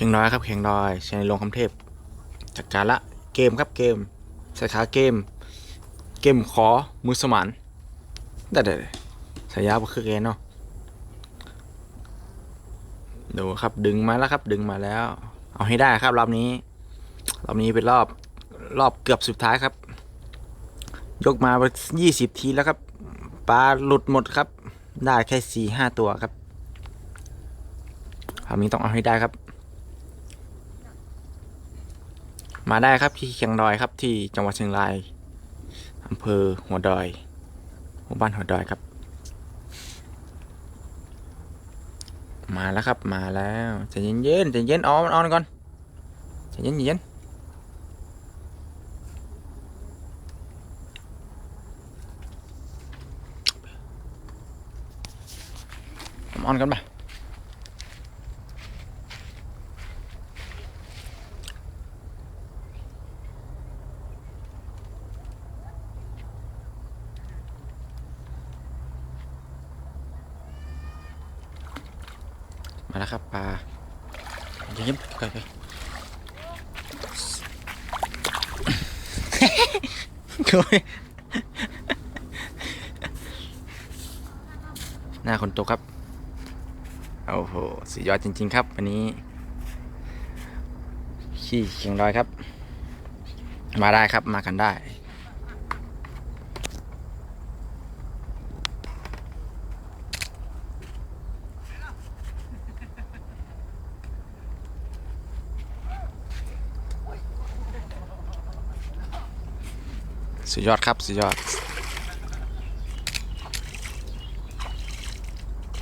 ชียงน้อยครับเชียงน้อยเชียงลงคำเทพจัดการละเกมครับเกมสายขาเกม เกมขอมือสมานได้ได้สายยาบ่คือแกเนาะดูครับดึงมาแล้วครับดึงมาแล้ว เอาให้ได้ครับรอบนี้รอบนี้เป็นรอบรอบเกือบสุดท้ายครับ ยกมาไปยี่สิบทีแล้วครับปลาหลุดหมดครับ ได้แค่สี่ห้าตัวครับครอบนี้ต้องเอาให้ได้ครับ มาได้ครับที่เชียงดอยครับที่จังหวัดเชียงรายอำเภอหัวดอยหมู่บ้านหัวดอยครับ มาแล้วครับมาแล้วใจเย็นๆใจเย็นออมันออนก่อนใจเย็นๆเย็นออนกันไป มาแล้วครับปลายิ้มไปไปโอยหน้าคนโตครับโอ้โหสุดยอดจริง ๆ ครับ วันนี้ ขี้เชียงดอยครับ มาได้ครับมากันได้ สุดยอดครับสุดยอด